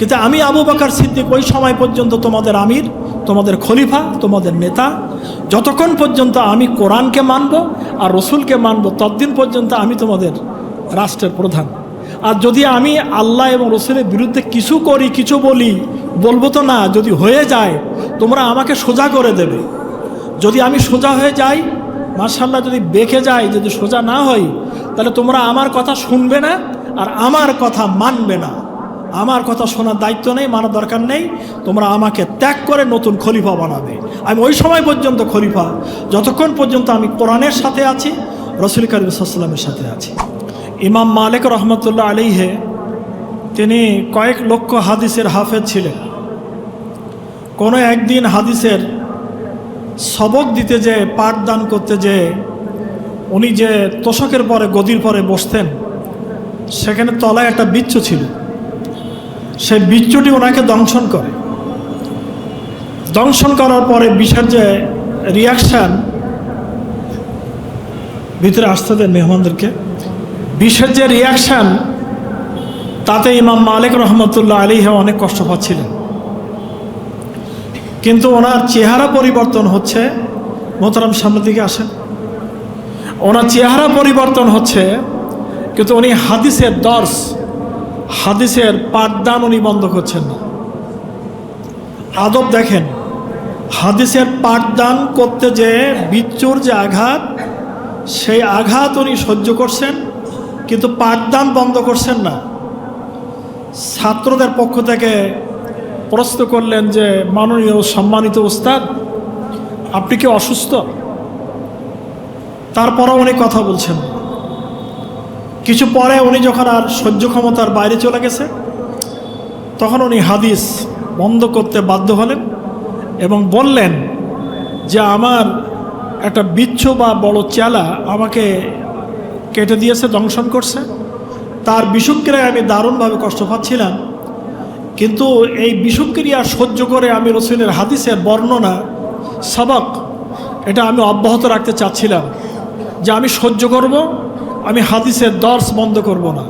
কিন্তু আমি আবু বাকার সিদ্দিক ওই সময় পর্যন্ত তোমাদের আমির, তোমাদের খলিফা, তোমাদের নেতা। যতক্ষণ পর্যন্ত আমি কোরআনকে মানব আর রসুলকে মানব, ততদিন পর্যন্ত আমি তোমাদের রাষ্ট্রের প্রধান। আর যদি আমি আল্লাহ এবং রসুলের বিরুদ্ধে কিছু করি, কিছু বলি, বলব তো না, যদি হয়ে যায়, তোমরা আমাকে সোজা করে দেবে। যদি আমি সোজা হয়ে যাই মার্শাল্লাহ যদি বেঁকে যাই, যদি সোজা না হই, তাহলে তোমরা আমার কথা শুনবে না আর আমার কথা মানবে না। আমার কথা শোনার দায়িত্ব নেই, মানার দরকার নেই। তোমরা আমাকে ত্যাগ করে নতুন খলিফা বানাবে। আমি ওই সময় পর্যন্ত খলিফা, যতক্ষণ পর্যন্ত আমি কোরআনের সাথে আছি, রসুল করিমসাল্লামের সাথে আছি। ইমাম মালিক রহমতুল্লাহ আলিহে তিনি কয়েক লক্ষ হাদিসের হাফেজ ছিলেন। কোনো একদিন হাদিসের সবক দিতে যে, পাঠদান করতে যে, উনি যে তোষকের পরে, গদির পরে বসতেন, সেখানে তলায় একটা বিচ্ছু ছিল। সেই বিচ্ছুটি ওনাকে দংশন করে। দংশন করার পরে বিষের যে রিয়াকশান ভিতরে আসতে দেন মেহমানদেরকে। বিষের যে রিয়াকশান তাতে ইমাম মালিক রহমতুল্লাহ আলী অনেক কষ্ট পাচ্ছিলেন। কিন্তু ওনার চেহারা পরিবর্তন হচ্ছে, মোহতারাম সামনের দিকে আসেন। ওনার চেহারা পরিবর্তন হচ্ছে, কিন্তু উনি হাদিসের দর্শ হাদিসের পাঠদান উনি বন্ধ করছেন না। আদব দেখেন, হাদিসের পাঠদান করতে যে বিচ্চুর যে আঘাত, সেই আঘাত উনি সহ্য করছেন, কিন্তু পাঠদান বন্ধ করছেন না। ছাত্রদের পক্ষ থেকে প্রশ্ন করলেন যে, মাননীয় সম্মানিত উস্তাদ, আপনি কি অসুস্থ? তারপরও উনি কথা বলছেন না। কিছু পরে উনি যখন আর সহ্য ক্ষমতার বাইরে চলে গেছে, তখন উনি হাদিস বন্ধ করতে বাধ্য হলেন এবং বললেন যে আমার একটা বিচ্ছু বা বড় চেলা আমাকে কেটে দিয়েছে, দংশন করছে। তার বিষুক্রিয়ায় আমি দারুণভাবে কষ্ট পাচ্ছিলাম। কিন্তু এই বিষুক্রিয়া সহ্য করে আমি রসুলের হাদিসের বর্ণনা, সবক, এটা আমি অব্যাহত রাখতে চাচ্ছিলাম যে আমি সহ্য করব আমি হাদিসের দর্শ বন্ধ করব না।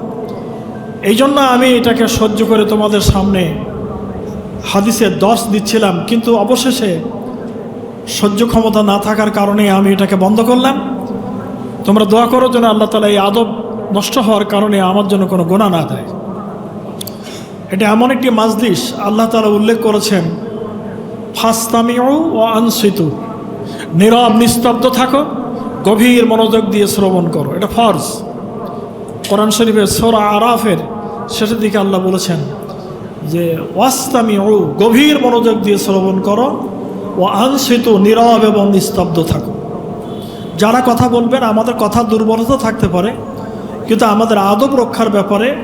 এই জন্য আমি এটাকে সহ্য করে তোমাদের সামনে হাদিসের দর্শ দিচ্ছিলাম, কিন্তু অবশেষে সহ্য ক্ষমতা না থাকার কারণে আমি এটাকে বন্ধ করলাম। তোমরা দোয়া করো যেন আল্লাহ তালা এই আদব নষ্ট হওয়ার কারণে আমার জন্য কোনো গোনা না দেয়। এটা এমন একটি মাজলিস, আল্লাহ তালা উল্লেখ করেছেন, ফাস্তামিউ ও আনসিতু। নীরব নিস্তব্ধ থাকো। গভীর মনোযোগ দিয়ে শ্রবণ করো। এটা ফরজ। কোরআন শরীফের সোরা আরাফের শেষের দিকে আল্লাহ বলেছেন যে, ওয়াস্তামিউ, গভীর মনোযোগ দিয়ে শ্রবণ করো ও আংশিত নীরব এবং নিস্তব্ধ থাকো। যারা কথা বলবেন, আমাদের কথা দুর্বলতা থাকতে পারে, কিন্তু আমাদের আদব রক্ষার ব্যাপারে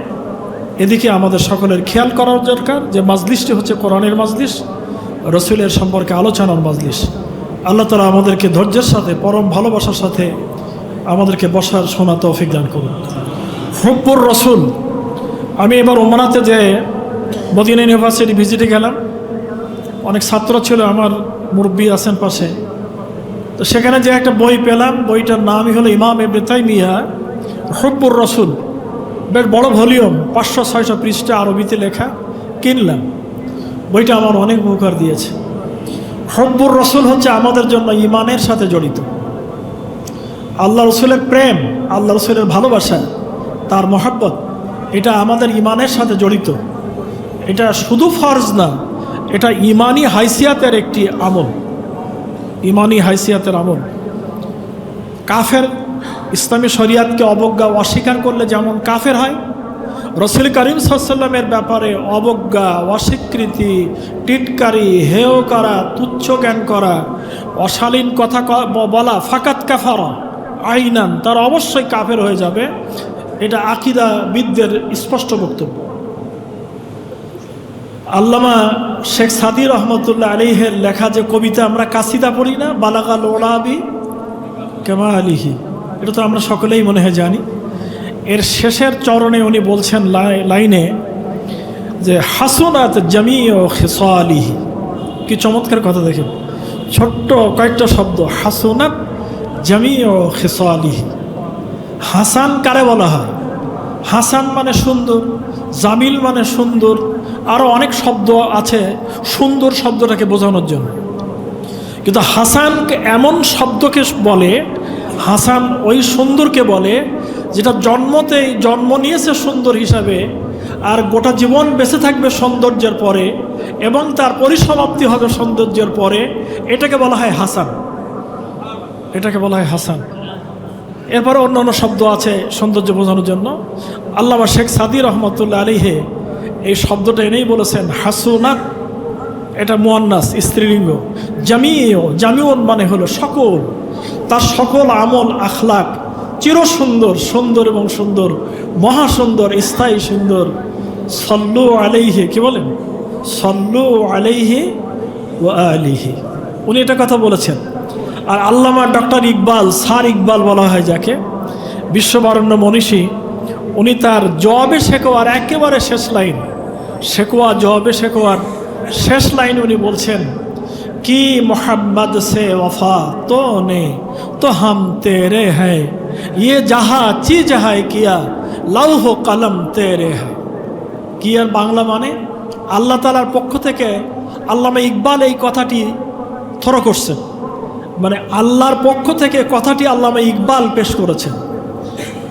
এদিকে আমাদের সকলের খেয়াল করার দরকার যে, মাজলিসটি হচ্ছে কোরআনের মাজলিস, রসুলের সম্পর্কে আলোচনার মাজলিস। আল্লাহ তালা আমাদেরকে ধৈর্যের সাথে, পরম ভালোবাসার সাথে আমাদেরকে বসার শোনা তৌফিক দান করুন। হুব্বুর রসুল, আমি এবার ওমানাতে যে মদিনা ইউনিভার্সিটি ভিজিটে গেলাম। অনেক ছাত্র ছিল, আমার মুরব্বী আছেন পাশে। তো সেখানে যে একটা বই পেলাম, বইটার নামই হলো ইমাম এবনে তাইমিয়া, হুব্বুর রসুল। বেশ বড় ভলিউম, পাঁচশো, ছয়শো পৃষ্ঠা আরবিতে লেখা, কিনলাম। বইটা আমার অনেক উপকার দিয়েছে। হব্বুর রসুল হচ্ছে আমাদের জন্য ইমানের সাথে জড়িত। আল্লাহ রসুলের প্রেম, আল্লাহ রসুলের ভালোবাসা, তার মহাব্বত, এটা আমাদের ইমানের সাথে জড়িত। এটা শুধু ফরজ না, এটা ইমানি হাইসিয়াতের একটি আমল। ইমানি হাইসিয়াতের আমল। কাফের ইসলামী শরিয়াতকে অবজ্ঞা অস্বীকার করলে যেমন কাফের হয় রসুল করিম সাল্লামের ব্যাপারে অবজ্ঞা, অস্বীকৃতি, টিটকারি, হেয় করা, তুচ্ছ জ্ঞান করা, অশালীন কথা বলা, ফাকাত কাফারা, আইনান, তার অবশ্যই কাফের হয়ে যাবে। এটা আকিদা বিদদের স্পষ্ট বক্তব্য। আল্লামা শেখ সাদি রহমতুল্লাহ আলিহের লেখা যে কবিতা আমরা কাসিদা পড়ি না, বালাগাল ওলাবি কেমা আলিহি এটা তো আমরা সকলেই মনে হয় জানি। এর শেষের চরণে উনি বলছেন লাই- লাইনে যে, হাসুনাত জামি ও খেসালিহি। কি চমৎকার কথা দেখেন। ছোট্ট কয়েকটা শব্দ, হাসুনাত জামি ও খেসালিহি। হাসান কারে বলা হয়? হাসান মানে সুন্দর, জামিল মানে সুন্দর আরও অনেক শব্দ আছে সুন্দর শব্দটাকে বোঝানোর জন্য। কিন্তু হাসানকে এমন শব্দকে বলে, হাসান ওই সুন্দরকে বলে যেটা জন্মতেই জন্ম নিয়েছে সুন্দর হিসাবে, আর গোটা জীবন বেঁচে থাকবে সৌন্দর্যের পরে, এবং তার পরিসমাপ্তি হবে সৌন্দর্যের পরে, এটাকে বলা হয় হাসান। এটাকে বলা হয় হাসান। এরপরে অন্য অন্য শব্দ আছে সৌন্দর্য বোঝানোর জন্য। আল্লামা শেখ সাদি রহমতুল্লাহ আলিহে এই শব্দটা এনেই বলেছেন, হাসুনাত। এটা মোয়ান্নাস, স্ত্রীলিঙ্গ। জামিও জামিউন মানে হলো সকল। তার সকল আমল, আখলাক চির সুন্দর সুন্দর এবং সুন্দর মহা সুন্দর স্থায়ী সুন্দর। সল্লু আলাইহে, কি বলেন? সল্লু আলাইহে ও আলিহি। উনি এটা কথা বলেছেন। আর আল্লামা ডক্টর ইকবাল সার ইকবাল বলা হয় যাকে, বিশ্ববারণ্য মনীষী, উনি তার জবাবে শেখোয়ার একেবারে শেষ লাইন। শেখোয়া, জবাবে শেখোয়ার শেষ লাইন উনি বলছেন, কি মোহাম্মদ সে वफा তো নে, তো হাম তেরে হ্যাঁ ইয়ে যাহা চিজ হায় কিয়া লৌহ কলম তেরে কি আর বাংলা মানে আল্লাহ তালার পক্ষ থেকে আল্লামা ইকবাল এই কথাটি থর করছেন মানে আল্লাহর পক্ষ থেকে কথাটি আল্লামা ইকবাল পেশ করেছেন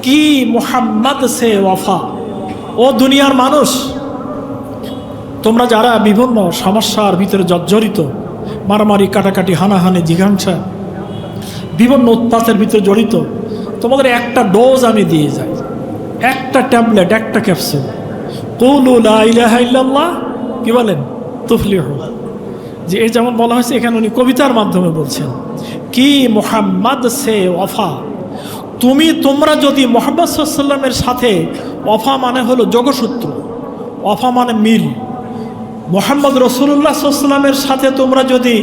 কি মোহাম্মদ সে ওয়াফা ও দুনিয়ার মানুষ তোমরা যারা বিভিন্ন, সমস্যার ভিতরে জর্জরিত, মারামারি, কাটাকাটি, হানাহানি, জিঘাংসা, বিভিন্ন উৎপাতের ভিতরে জড়িত তোমাদের একটা ডোজ আমি দিয়ে যাই। একটা ট্যাবলেট, একটা ক্যাপসুল। কৌলুল্লাহ কি বলেন? তুফলি যে এই যেমন বলা হয়েছে, এখানে উনি কবিতার মাধ্যমে বলছেন, কি মোহাম্মদ সে ওফা? তুমি, তোমরা যদি মোহাম্মদ সাল্লামের সাথে অফা মানে হলো যোগসূত্র অফা মানে মিল। মোহাম্মদ রসুল্লাহ সাল্লামের সাথে তোমরা যদি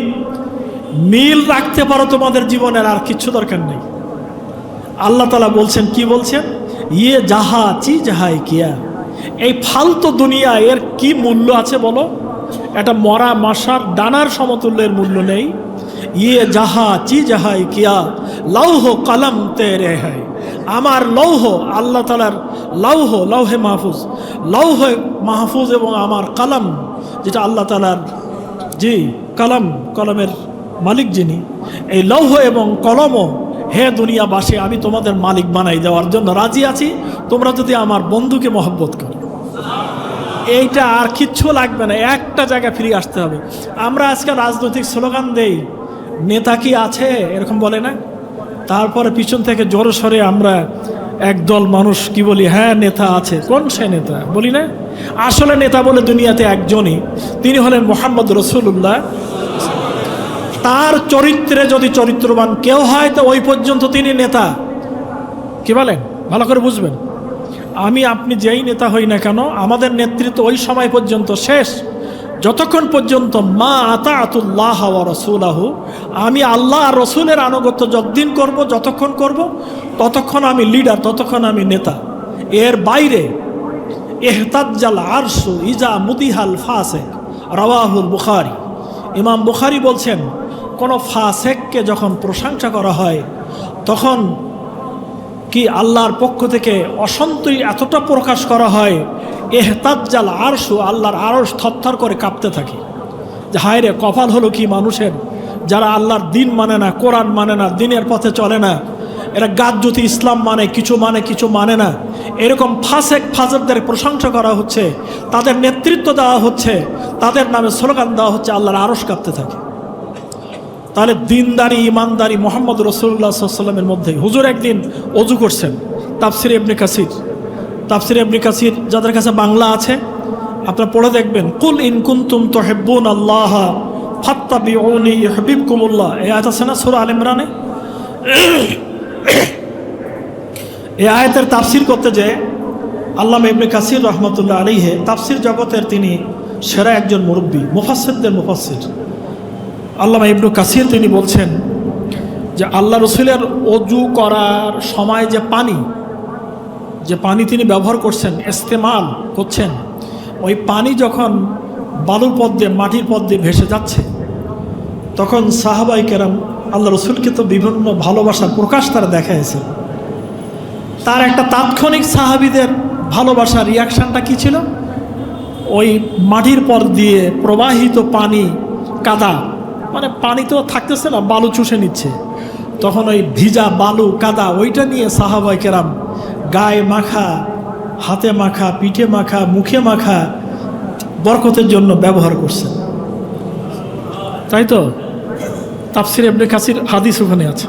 মিল রাখতে পারো তোমাদের জীবনের, আর কিচ্ছু দরকার নেই। আল্লাহ তালা বলছেন, কি বলছেন? ইয়ে যাহা চি যাহাই কিয়া। এই ফালতু দুনিয়া এর কি মূল্য আছে বলো? এটা মরা মাসার ডানার সমতুল্যের মূল্য নেই। ইয়ে যাহা চি যাহাই কিয়া, লৌহ কলম তেরে হয়। আমার লৌহ, আল্লাহ তালার লৌহ, লৌহে মাহফুজ। লৌহ মাহফুজ এবং আমার কলম, যেটা আল্লাহ তালার, জি, কলম, কলমের মালিক যিনি। এই লৌহ এবং কলমও হে দুনিয়াবাসী, আমি তোমাদের মালিক বানাই দেওয়ার জন্য রাজি আছি। তোমরা যদি আমার বন্ধুকে মহব্বত করো। এইটা আর কিচ্ছু লাগবে না, একটা জায়গায় ফিরে আসতে হবে। আমরা আজকে রাজনৈতিক স্লোগান দেই, নেতা কি আছে? এরকম বলে না? তারপরে পিছন থেকে জোরে সরে আমরা একদল মানুষ কি বলি হ্যাঁ নেতা আছে। কোন সে নেতা? বলি না? আসলে নেতা বলে দুনিয়াতে একজনই। তিনি হলেন মোহাম্মদ রসুল্লাহ তার চরিত্রে যদি চরিত্রবান কেউ হয়, তো ওই পর্যন্ত তিনি নেতা। কি বলেন? ভালো করে বুঝবেন। আমি, আপনি যেই নেতা হই না কেন, আমাদের নেতৃত্ব ওই সময় পর্যন্ত শেষ। যতক্ষণ পর্যন্ত মা আতা আতুল্লাহ রসুলাহ, আমি আল্লাহ রসুলের আনুগত্য যতদিন করব, যতক্ষণ করব, ততক্ষণ আমি লিডার, ততক্ষণ আমি নেতা। এর বাইরে এহতাজ্জাল আরসু ইজা মুদিহাল ফাসেক, রওয়াহুল বুখারি। ইমাম বুখারি বলছেন কোনো ফাসেককে যখন প্রশংসা করা হয়, তখন কি আল্লাহর পক্ষ থেকে অসন্তই এতটা প্রকাশ করা হয়, এহতাজ্জাল আরশু, আল্লাহর আরশ থরথর করে কাঁপতে থাকে। যে হায় রে, কপাল হলো কি মানুষের? যারা আল্লাহর দিন মানে না, কোরআন মানে না, দিনের পথে চলে না। এরা গাজ্যতি ইসলাম মানে কিছু মানে কিছু মানে না। এরকম ফাসেক ফাজরদের প্রশংসা করা হচ্ছে, তাদের নেতৃত্ব দেওয়া হচ্ছে, তাদের নামে স্লোগান দেওয়া হচ্ছে, আল্লাহর আরশ কাঁপতে থাকে। তাহলে দিনদারি, ইমানদারি মোহাম্মদ রসুল্লাহ সাল্লামের মধ্যে হুজুর একদিন অজু করছেন, তাফসির এবনে কাসির। তাফসির এবনে কাসির যাদের কাছে বাংলা আছে, আপনারা পড়ে দেখবেন, কুল ইনকুন্তুম তোহেব্বুন আল্লাহ ফাত্তা বিউনি হবিব কুমুল্লাহ এই আয়াতের তাফসির করতে যে আল্লাহ কাসির তাফসির জগতের তিনি সেরা একজন মুরব্বী মুফাসিরদের মুফাসির আল্লামা ইবনু কাসির তিনি বলছেন যে আল্লাহ রসুলের অজু করার সময় যে পানি যে পানি তিনি ব্যবহার করছেন, ইস্তেমাল করছেন, ওই পানি যখন বালুর পথ দিয়ে, মাটির পথ দিয়ে ভেসে যাচ্ছে, তখন সাহাবাই কেরাম আল্লাহ রসুলকে তো বিভিন্ন ভালোবাসার প্রকাশ তারা দেখাইছে। তার একটা তাৎক্ষণিক সাহাবিদের ভালোবাসার রিয়াকশানটা কী ছিল? ওই মাটির পর দিয়ে প্রবাহিত পানি কাদা মানে পানি তো থাকতেছে না, বালু চুষে নিচ্ছে। তখন ওই ভিজা বালু, কাদা, ওইটা নিয়ে সাহাবাই কেরাম গায়ে মাখা, হাতে মাখা, পিঠে মাখা, মুখে মাখা বরকতের জন্য ব্যবহার করছেন তাই তো? তাফসির এবনে কাসির হাদিস ওখানে আছে।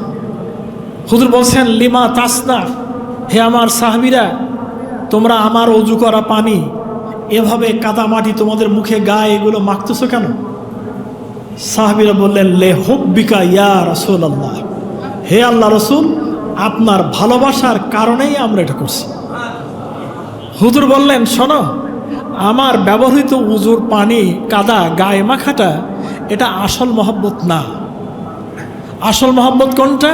হুজুর বলছেন, লিমা তাসনা, হে আমার সাহাবিরা, তোমরা আমার অজু করা পানি, এভাবে কাদা মাটি তোমাদের মুখে গায়ে এগুলো মাখতেছো কেন? সাহাবিরা বললেন, লে হব্বিকা ইয়া রসুল আল্লাহ হে আল্লাহ রসুল, আপনার ভালোবাসার কারণেই আমরা এটা করছি। হুজুর বললেন, শোনো, আমার ব্যবহৃত উজুর পানি, কাদা, গায়ে মাখাটা, এটা আসল মহব্বত না। আসল মহব্বত কোনটা?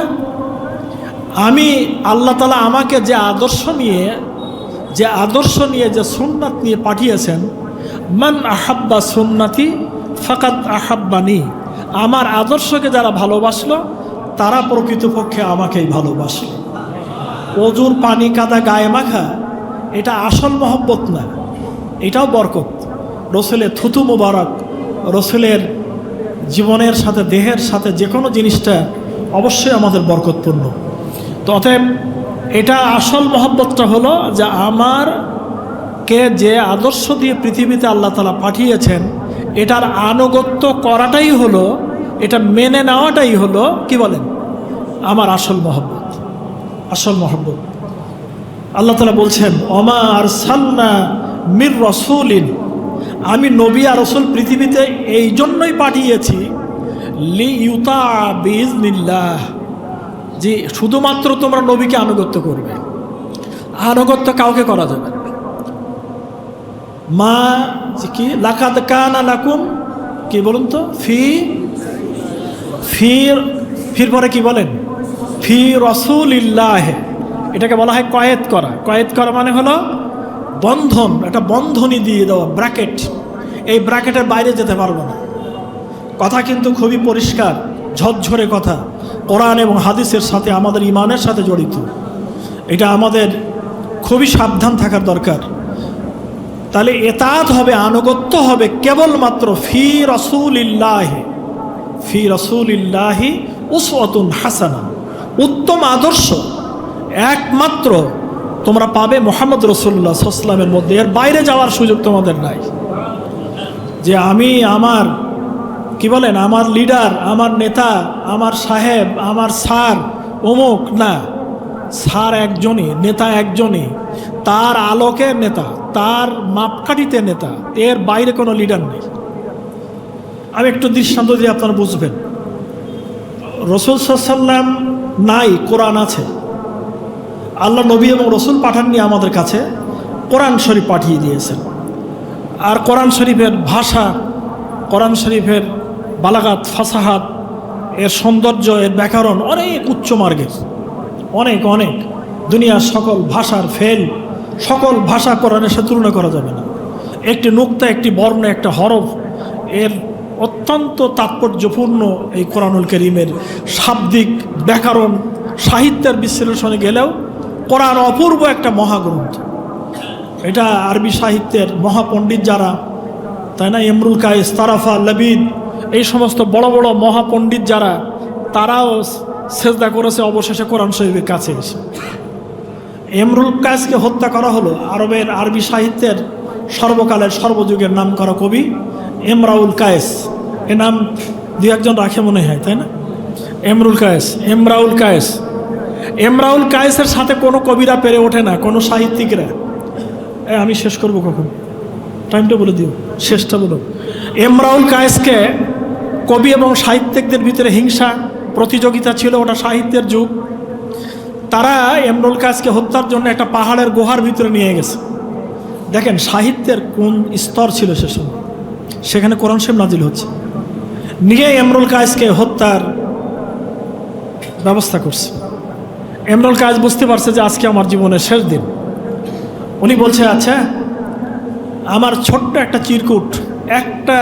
আমি আল্লাহ তালা আমাকে যে আদর্শ নিয়ে, যে আদর্শ নিয়ে, যে সুন্নাত নিয়ে পাঠিয়েছেন, মান আহাব্বা সুন্নাতি ফাকাত আহাব্বানি। আমার আদর্শকে যারা ভালোবাসলো, তারা প্রকৃতপক্ষে আমাকেই ভালোবাসলো অজুর পানি, কাদা, গায়ে মাখা, এটা আসল মহব্বত না, এটাও বরকত। রসুলের থুতু মোবারক, রসুলের জীবনের সাথে, দেহের সাথে যে কোনো জিনিসটা অবশ্যই আমাদের বরকতপূর্ণ। তো এটা আসল মহব্বতটা হলো যে আমার কে যে আদর্শ দিয়ে পৃথিবীতে আল্লাহ তালা পাঠিয়েছেন এটার আনুগত্য করাটাই হলো, এটা মেনে নেওয়াটাই হলো, কি বলেন? আমার আসল মহব্বত। আসল মহব্বত। আল্লাহ তালা বলছেন অমা আর সাল্লা মির রসুলিন। আমি নবী আর রসুল পৃথিবীতে এই জন্যই পাঠিয়েছি, লি ইউতা বিজনিল্লাহ যে শুধুমাত্র তোমরা নবীকে আনুগত্য করবে। আনুগত্য কাউকে করা যাবে মা কি? লাকাদ কানা লাকুম, কি বলুন তো? ফি ফির ফির পরে কি বলেন? ফি রসুল ইল্লাহে এটাকে বলা হয় কয়েদ করা। কয়েদ করা মানে হলো বন্ধন, একটা বন্ধনী দিয়ে দেওয়া, ব্র্যাকেট। এই ব্র্যাকেটের বাইরে যেতে পারব না। কথা কিন্তু খুবই পরিষ্কার, ঝরঝরে কথা। কোরআন এবং হাদিসের সাথে আমাদের ইমানের সাথে জড়িত। এটা আমাদের খুবই সাবধান থাকার দরকার। তাহলে এতাত হবে, আনুগত্য হবে কেবলমাত্র ফি রসুল ইল্লাহি ফি রসুল ইল্লাহি উসওয়াতুন হাসানা উত্তম আদর্শ একমাত্র তোমরা পাবে মোহাম্মদ রসুল্লাহ সাল্লামের মধ্যে। এর বাইরে যাওয়ার সুযোগ তোমাদের নাই। যে আমি, আমার, কি বলেন, আমার লিডার, আমার নেতা, আমার সাহেব, আমার স্যার, অমুক, না, স্যার একজনই, নেতা একজনই তার আলোকের নেতা, তার মাপকাঠিতে নেতা, এর বাইরে কোনো লিডার নেই। আমি একটু দৃষ্টান্ত দিয়ে আপনারা বুঝবেন। রসুল সাল্লাম নাই, কোরআন আছে। আল্লাহ নবী এবং রসুল পাঠাননি আমাদের কাছে, কোরআন শরীফ পাঠিয়ে দিয়েছেন। আর কোরআন শরীফের ভাষা, কোরআন শরীফের বালাগাত, ফাসাহাত, এর সৌন্দর্য, এর ব্যাকরণ অনেক উচ্চ মার্গের। অনেক অনেক। দুনিয়ার সকল ভাষার ফেল সকল ভাষা কোরআনের সাথে তুলনা করা যাবে না। একটি নুক্তা, একটি বর্ণ, একটা হরফ, এর অত্যন্ত তাৎপর্যপূর্ণ এই কোরআনুল করিমের শাব্দিক ব্যাকরণ, সাহিত্যের বিশ্লেষণে গেলেও কোরআন অপূর্ব একটা মহাগ্রন্থ। এটা আরবি সাহিত্যের মহাপণ্ডিত যারা, তাই না? ইমরুল কায়েস, তারাফা, লবিদ, এই সমস্ত বড় বড় মহাপণ্ডিত যারা, তারাও সেজদা করেছে, অবশেষে কোরআন শরীফের কাছে এসে। এমরুল কায়েসকে হত্যা করা হলো আরবের আরবি সাহিত্যের সর্বকালের সর্বযুগের নাম করা কবি এমরাউল কায়েস। এ নাম দু একজন রাখে মনে হয়, তাই না? এমরুল কায়েস, এমরাউল কায়েস। এমরাউল কায়েসের সাথে কোনো কবিরা পেরে ওঠে না, কোনো সাহিত্যিকরা। আমি শেষ করব কখন? টাইমটা বলে দিও, শেষটা বলো। এমরাউল কায়েসকে কবি এবং সাহিত্যিকদের ভিতরে হিংসা প্রতিযোগিতা ছিল, ওটা সাহিত্যের যুগ। তারা এমরুল কায়েসকে হত্যার জন্য একটা পাহাড়ের গুহার ভিতরে নিয়ে গেছে। দেখেন, সাহিত্যের কোন স্তর ছিল সে সময়? সেখানে কোরআন শেম নাজিল হচ্ছে। নিয়ে এমরুল কায়েসকে হত্যার ব্যবস্থা করছে। এমরুল কায়েস বুঝতে পারছে যে আজকে আমার জীবনের শেষ দিন। উনি বলছে আচ্ছা আমার ছোট্ট একটা চিরকুট, একটা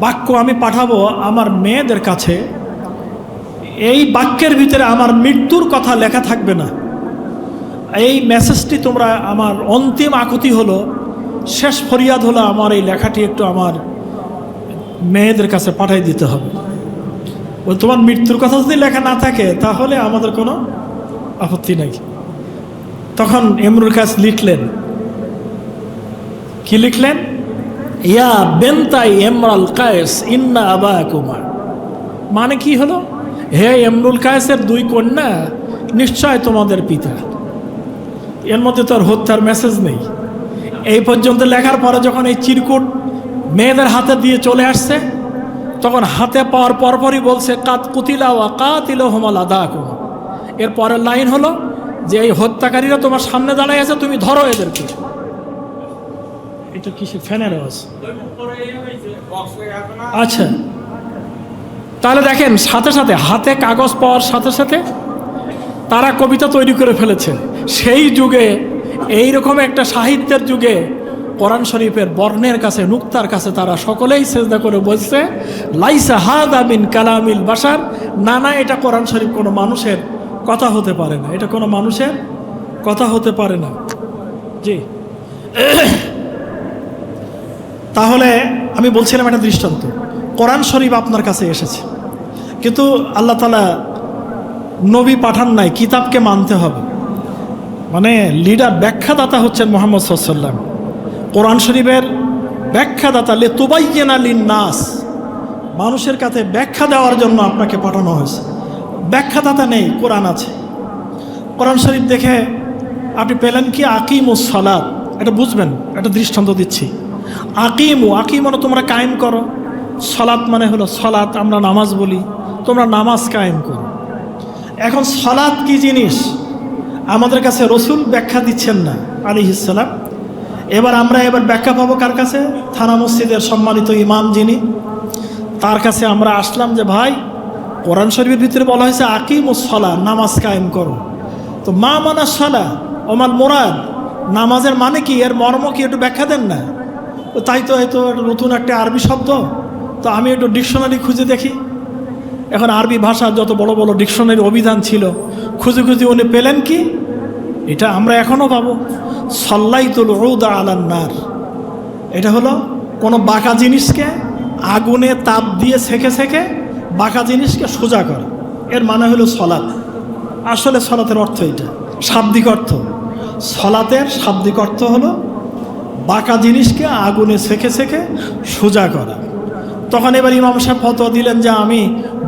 বাক্য আমি পাঠাবো আমার মেয়েদের কাছে এই বাক্যের ভিতরে আমার মৃত্যুর কথা লেখা থাকবে না। এই মেসেজটি তোমরা আমার অন্তিম আকুতি হলো, শেষ ফরিয়াদ হলো আমার এই লেখাটি একটু আমার মেয়েদের কাছে পাঠাই দিতে হবে। ওই তোমার মৃত্যুর কথা যদি লেখা না থাকে, তাহলে আমাদের কোনো আপত্তি নাই। তখন এমরুল কাজ লিখলেন, কি লিখলেন? ইয়া বেন্তাই এমরাল কায়েস, ইন্না আবা কুমার মানে কি হলো? হে এমরুল কায়েসের দুই কন্যা, নিশ্চয় তোমাদের পিতা। এর মধ্যে তো হত্যার মেসেজ নেই। এই পর্যন্ত লেখার পরে যখন এই চিরকুট মেয়েদের হাতে দিয়ে চলে আসছে, তখন হাতে পাওয়ার পরপরই বলছে, কাত কুতিলা ওয়া কাতিল হোমাল আদা এর পরের লাইন হলো যে, এই হত্যাকারীরা তোমার সামনে দাঁড়ায় আছে, তুমি ধরো এদেরকে। এটা কিসের ফ্যানের আওয়াজ? আচ্ছা। তাহলে দেখেন, সাথে সাথে, হাতে কাগজ পাওয়ার সাথে সাথে তারা কবিতা তৈরি করে ফেলেছে। সেই যুগে এই রকম একটা সাহিত্যের যুগে কোরআন শরীফের বর্ণের কাছে, নুক্তার কাছে তারা সকলেই চেষ্টা করে বলছে, লাইসা হাদ আমিন কালামিল বাসার না না, এটা কোরআন শরীফ কোনো মানুষের কথা হতে পারে না। এটা কোনো মানুষের কথা হতে পারে না। জি। তাহলে আমি বলছিলাম একটা দৃষ্টান্ত। কোরআন শরীফ আপনার কাছে এসেছে। কিন্তু আল্লাহ তালা নবী পাঠান নাই, কিতাবকে মানতে হবে। মানে লিডার, ব্যাখ্যাদাতা হচ্ছেন মোহাম্মদ সাল্লাম কোরআন শরীফের ব্যাখ্যাদাতা লে তুবাইয়েন আলিন নাস মানুষের কাছে ব্যাখ্যা দেওয়ার জন্য আপনাকে পাঠানো হয়েছে। ব্যাখ্যাদাতা নেই, কোরআন আছে। কোরআন শরীফ দেখে আপনি পেলেন কি? আকিম ও সলাদ এটা বুঝবেন একটা দৃষ্টান্ত দিচ্ছি। আকিম ও আকিম মানে তোমরা কায়েম করো। সলাৎ মানে হলো সলাৎ আমরা নামাজ বলি। তোমরা নামাজ কায়েম করো। এখন সলাৎ কি জিনিস? আমাদের কাছে রসুল ব্যাখ্যা দিচ্ছেন না আলী ইসালাম এবার আমরা এবার ব্যাখ্যা পাবো কার কাছে? থানা মসজিদের সম্মানিত ইমাম যিনি। তার কাছে আমরা আসলাম যে, ভাই, কোরআন শরীফের ভিতরে বলা হয়েছে আকিম ও সলা, নামাজ কায়েম করো। তো মা মানা সলা, ওমাল মোরাদ, নামাজের মানে কি? এর মর্ম কি? একটু ব্যাখ্যা দেন না। তাই তো হয়তো নতুন একটা আরবি শব্দ। তো আমি একটু ডিকশনারি খুঁজে দেখি। এখন আরবি ভাষার যত বড় বড় ডিকশনারি অভিধান ছিল, খুঁজে খুঁজে উনি পেলেন কি? এটা আমরা এখনও পাবো। সল্লাইতুল রৌদা আলান্নার এটা হলো কোনো বাঁকা জিনিসকে আগুনে তাপ দিয়ে সেকে সেকে বাঁকা জিনিসকে সোজা করে। এর মানে হলো সলাৎ। আসলে সলাতের অর্থ এটা, শাব্দিক অর্থ। সলাতের শাব্দিক অর্থ হলো বাঁকা জিনিসকে আগুনে সেকে সেকে সোজা করা। তখন এবার ইমাম সাহেব ফতোয়া দিলেন যে আমি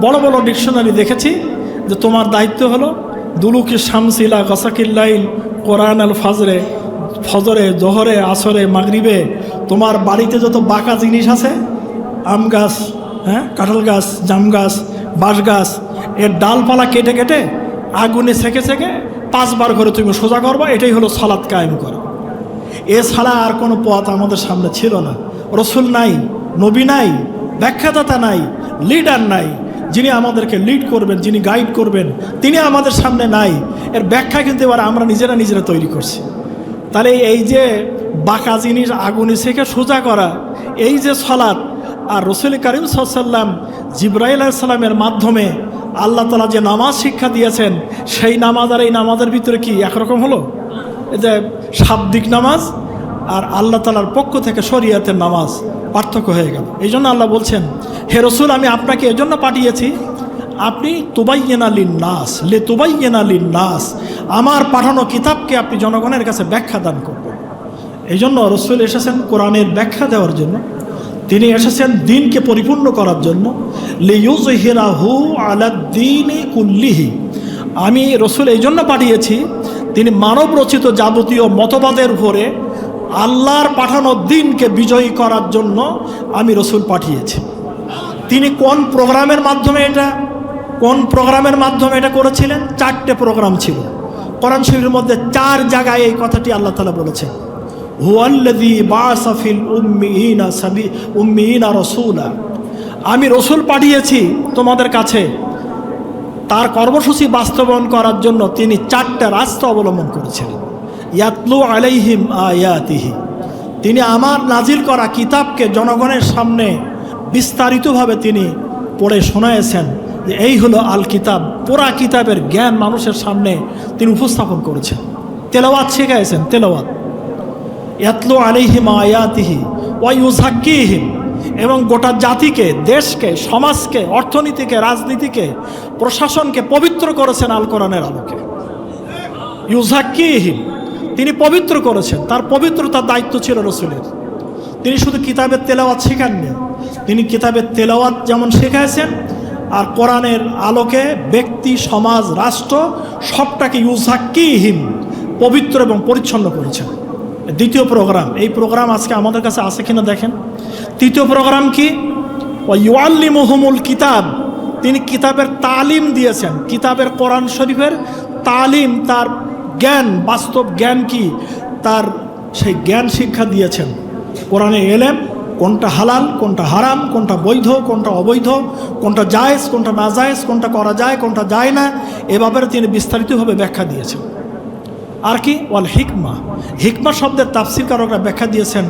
বড় বড় ডিকশনারি দেখেছি যে তোমার দায়িত্ব হলো দুলুকি শামসিলা গসাকিল্লাইল কোরআন আল ফাজরে, ফজরে, জহরে, আসরে, মাগরিবে, তোমার বাড়িতে যত বাঁকা জিনিস আছে, আম গাছ হ্যাঁ কাঁঠাল গাছ, জাম গাছ, বাঁশ গাছ, এর ডালপালা কেটে কেটে আগুনে সেকে সেকে পাঁচবার করে তুমি সোজা করবা, এটাই হলো সালাদ কায়েম করা। এছাড়া আর কোনো পথ আমাদের সামনে ছিল না। রসুল নাই, নবী নাই ব্যাখ্যাদাতা নাই লিডার নাই। যিনি আমাদেরকে লিড করবেন, যিনি গাইড করবেন, তিনি আমাদের সামনে নাই। এর ব্যাখ্যা কিন্তু এবার আমরা নিজেরা নিজেরা তৈরি করছি। তাহলে এই যে বাঁকা জিনিস, আগুনে থেকে সোজা করা, এই যে সলাৎ, আর রসুল করিম সাল্লাম জিব্রাইল সাল্লামের মাধ্যমে আল্লাহ তালা যে নামাজ শিক্ষা দিয়েছেন, সেই নামাজ আর এই নামাজের ভিতরে কি একরকম হলো? এই যে শাব্দিক নামাজ আর আল্লাহ তালার পক্ষ থেকে শরিয়াতের নামাজ পার্থক্য হয়ে গেল। এই জন্য আল্লাহ বলছেন, হে রসুল, আমি আপনাকে এজন্য পাঠিয়েছি, আপনি তুবাইয়েনা লিন নাস লে তুবাইয়েনা লিন নাস আমার পাঠানো কিতাবকে আপনি জনগণের কাছে ব্যাখ্যা দান করবেন এই জন্য রসুল এসেছেন কোরআনের ব্যাখ্যা দেওয়ার জন্য। তিনি এসেছেন দিনকে পরিপূর্ণ করার জন্য। লিউজ হিরাহু আলাদ্দিন কুল্লিহি। আমি রসুল এই জন্য পাঠিয়েছি, তিনি মানব রচিত যাবতীয় মতবাদের উপরে আল্লাহর পাঠানো দিনকে বিজয়ী করার জন্য আমি রসুল পাঠিয়েছি। তিনি কোন প্রোগ্রামের মাধ্যমে এটা, কোন প্রোগ্রামের মাধ্যমে এটা করেছিলেন? চারটে প্রোগ্রাম ছিল। কোরআন শরীফের মধ্যে চার জায়গায় এই কথাটি আল্লাহ তালা বলেছেন। রসুলা। আমি রসুল পাঠিয়েছি তোমাদের কাছে। তার কর্মসূচি বাস্তবায়ন করার জন্য তিনি চারটা রাস্তা অবলম্বন করেছিলেন। ইয়াতলু আলাইহিম আয়াতিহি। তিনি আমার নাজিল করা কিতাবকে জনগণের সামনে বিস্তারিতভাবে তিনি পড়ে শোনায়েছেন যে এই হলো আল কিতাব পোড়া কিতাবের জ্ঞান মানুষের সামনে তিনি উপস্থাপন করেছেন। তেলাওয়াত শিখাইছেন তেলাওয়াত। ইয়াতলু আলিহিম আয়াতিহি ওয়াইউজাক্কিহিম এবং গোটা জাতিকে, দেশকে, সমাজকে, অর্থনীতিকে, রাজনীতিকে, প্রশাসনকে পবিত্র করেছেন আল কোরআনের আলোকে। ইউজাক্কিহিম তিনি পবিত্র করেছেন। তার পবিত্রতার দায়িত্ব ছিল রসুলের। তিনি শুধু কিতাবের তেলাওয়াত শেখাননি। তিনি কিতাবের তেলাওয়াত যেমন শেখাইছেন, আর কোরআনের আলোকে ব্যক্তি, সমাজ, রাষ্ট্র সবটাকে ইউজাক্কিহিম, পবিত্র এবং পরিচ্ছন্ন করেছেন। দ্বিতীয় প্রোগ্রাম, এই প্রোগ্রাম আজকে আমাদের কাছে আছে কিনা দেখেন। তৃতীয় প্রোগ্রাম কি? ওয়াল্লি মুহমুল কিতাব। তিনি কিতাবের তালিম দিয়েছেন। কিতাবের কোরআন শরীফের তালিম তার জ্ঞান, বাস্তব জ্ঞান কি? তার সেই জ্ঞান শিক্ষা দিয়েছেন। কোরআনে এলেম, কোনটা হালাল, কোনটা হারাম, কোনটা বৈধ, কোনটা অবৈধ, কোনটা জায়েজ, কোনটা না জায়েজ, কোনটা করা যায়, কোনটা যায় না এ ব্যাপারে তিনি বিস্তারিতভাবে ব্যাখ্যা দিয়েছেন। আর কি? ওয়াল হিকমা। হিকমা শব্দের তাফসিরকারকরা ব্যাখ্যা দিয়েছেন,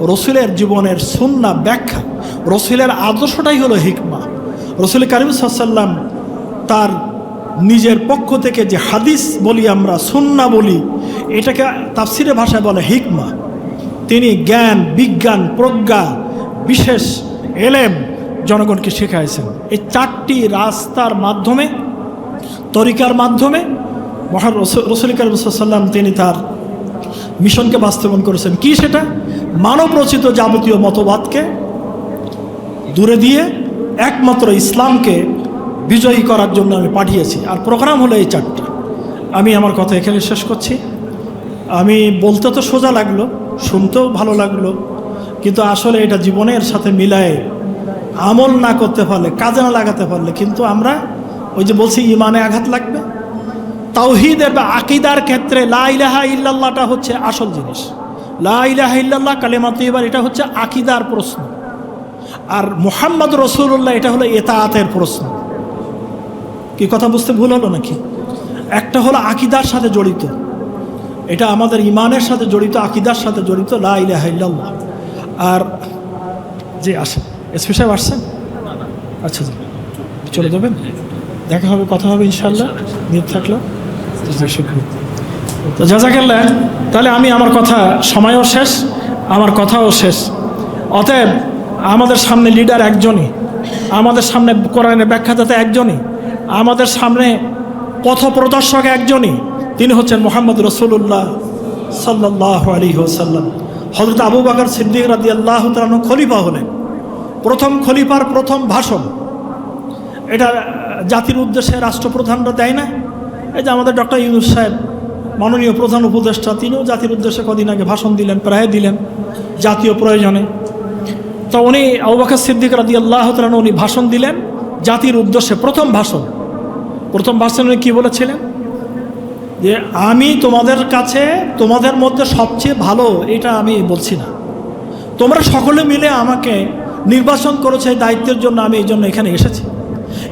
রসুলের জীবনের সুন্না ব্যাখ্যা। রসুলের আদর্শটাই হলো হিকমা। রসুল করিম সাল্লাম তার নিজের পক্ষ থেকে যে হাদিস বলি আমরা, সুন্না বলি, এটাকে তাফসিরে ভাষায় বলে হিকমা। তিনি জ্ঞান, বিজ্ঞান, প্রজ্ঞা, বিশেষ, এলেম জনগণকে শেখাইছেন। এই চারটি রাস্তার মাধ্যমে, তরিকার মাধ্যমে মহান রসুল সাল্লাম তিনি তার মিশনকে বাস্তবায়ন করেছেন। কি সেটা? মানব রচিত যাবতীয় মতবাদকে দূরে দিয়ে একমাত্র ইসলামকে বিজয়ী করার জন্য আমি পাঠিয়েছি। আর প্রোগ্রাম হলো এই চারটি। আমি আমার কথা এখানে শেষ করছি। আমি বলতে তো সোজা লাগল, শুনতেও ভালো লাগল, কিন্তু আসলে এটা জীবনের সাথে মিলায়ে আমল না করতে পারলে, কাজে না লাগাতে পারলে কিন্তু আমরা ওই যে বলছি, ইমানে আঘাত লাগবে। তাওহিদের বা আকিদার ক্ষেত্রে লা ইলাহা ইল্লাল্লাহটা হচ্ছে আসল জিনিস। লা ইলাহা ইল্লাল্লাহ কালেমা তৈবার এটা হচ্ছে আকিদার প্রশ্ন। আর মোহাম্মদ রসুল্লাহ এটা হলো এতায়াতের প্রশ্ন। কি কথা বুঝতে ভুল হলো নাকি? একটা হলো আকিদার সাথে জড়িত। এটা আমাদের ইমানের সাথে জড়িত, আকিদার সাথে জড়িত, লা ইলাহা ইল্লাল্লাহ। আর যে আসেন। এসপি সাহেব আসছেন? আচ্ছা চলে যাবেন? দেখা হবে, কথা হবে ইনশাল্লাহ নিয়ত থাকল। তো যা জাজাকাল্লাহ, তাহলে আমি আমার কথা, সময়ও শেষ, আমার কথাও শেষ। অতএব আমাদের সামনে লিডার একজনই। আমাদের সামনে কোরআনের ব্যাখ্যাদাতা একজনই। আমাদের সামনে পথ প্রদর্শক একজনই, তিনি হচ্ছেন মোহাম্মদ রসুল্লাহ সাল্লাহ আলী ওসাল্লাম হজরত আবু বাকর সিদ্দিক রাদি আল্লাহ তালন খলিফা হলেন। প্রথম খলিফার প্রথম ভাষণ। এটা জাতির উদ্দেশ্যে রাষ্ট্রপ্রধানরা দেয় না। এই যে আমাদের ডক্টর ইউনুস সাহেব, মাননীয় প্রধান উপদেষ্টা, তিনিও জাতির উদ্দেশ্যে কদিন আগে ভাষণ দিলেন, প্রায় দিলেন জাতীয় প্রয়োজনে। তো উনি আবাকা সিদ্দিক রাদি আল্লাহ তালন উনি ভাষণ দিলেন জাতির উদ্দেশ্যে প্রথম ভাষণ। প্রথম উনি কী বলেছিলেন? যে আমি তোমাদের কাছে, তোমাদের মধ্যে সবচেয়ে ভালো, এটা আমি বলছি না। তোমরা সকলে মিলে আমাকে নির্বাচন করেছে দায়িত্বের জন্য আমি এই জন্য এখানে এসেছি।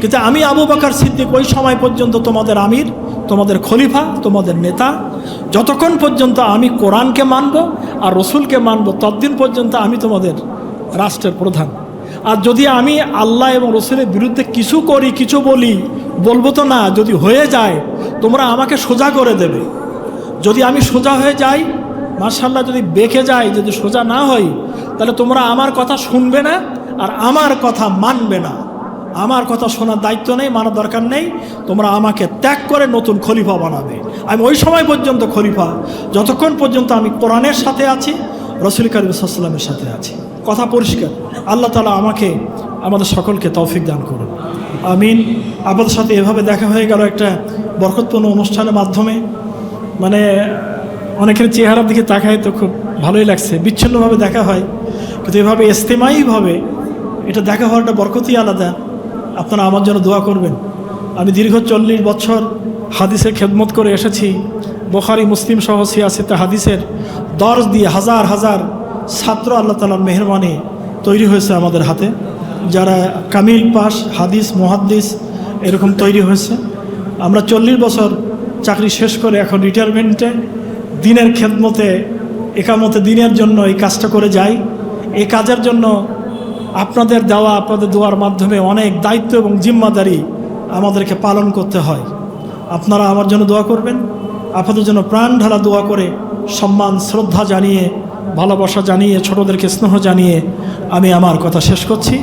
কিন্তু আমি আবু বাকার সিদ্দিক ওই সময় পর্যন্ত তোমাদের আমির, তোমাদের খলিফা, তোমাদের নেতা। যতক্ষণ পর্যন্ত আমি কোরআনকে মানব আর রসুলকে মানব, ততদিন পর্যন্ত আমি তোমাদের রাষ্ট্রের প্রধান। আর যদি আমি আল্লাহ এবং রসুলের বিরুদ্ধে কিছু করি, কিছু বলি বলব তো না, যদি হয়ে যায়, তোমরা আমাকে সোজা করে দেবে। যদি আমি সোজা হয়ে যাই মার্শাল্লাহ যদি বেঁকে যাই, যদি সোজা না হই, তাহলে তোমরা আমার কথা শুনবে না আর আমার কথা মানবে না। আমার কথা শোনার দায়িত্ব নেই, মানার দরকার নেই, তোমরা আমাকে ত্যাগ করে নতুন খলিফা বানাবে। আমি ওই সময় পর্যন্ত খলিফা, যতক্ষণ পর্যন্ত আমি কোরআনের সাথে আছি, রসুল করিমসাল্লামের সাথে আছি। কথা পরিষ্কার। আল্লাহ তালা আমাকে, আমাদের সকলকে তৌফিক দান করুন। আমিন। আপনাদের সাথে এভাবে দেখা হয়ে গেল একটা বরকতপূর্ণ অনুষ্ঠানের মাধ্যমে। মানে অনেকের চেহারার দিকে তাকায় তো খুব ভালোই লাগছে। বিচ্ছিন্নভাবে দেখা হয়। কিন্তু এভাবে ইস্তেমাইভাবে এটা দেখা হওয়াটা বরকতই আলাদা। আপনারা আমার জন্য দোয়া করবেন। আমি দীর্ঘ চল্লিশ বছর হাদিসের খেদমত করে এসেছি। বোখারি, মুসলিম সহ সিয়াসিতে হাদিসের দর্জ দিয়ে হাজার হাজার ছাত্র আল্লাহ তালার মেহরবানি তৈরি হয়েছে আমাদের হাতে। যারা কামিল পাস, হাদিস, মহাদ্দিস এরকম তৈরি হয়েছে। আমরা চল্লিশ বছর চাকরি শেষ করে এখন রিটায়ারমেন্টে দিনের খেদমতে, একামতে দিনের জন্য এই কাজটা করে যাই। এই কাজের জন্য আপনাদের দেওয়া, আপনাদের দেওয়ার মাধ্যমে অনেক দায়িত্ব এবং জিম্মাদারি আমাদেরকে পালন করতে হয়। আপনারা আমার জন্য দোয়া করবেন। আপনাদের জন্য প্রাণ ঢালা দোয়া করে সম্মান, শ্রদ্ধা জানিয়ে, ভালোবাসা জানিয়ে, ছোটদেরকে স্নেহ জানিয়ে আমি আমার কথা শেষ করছি।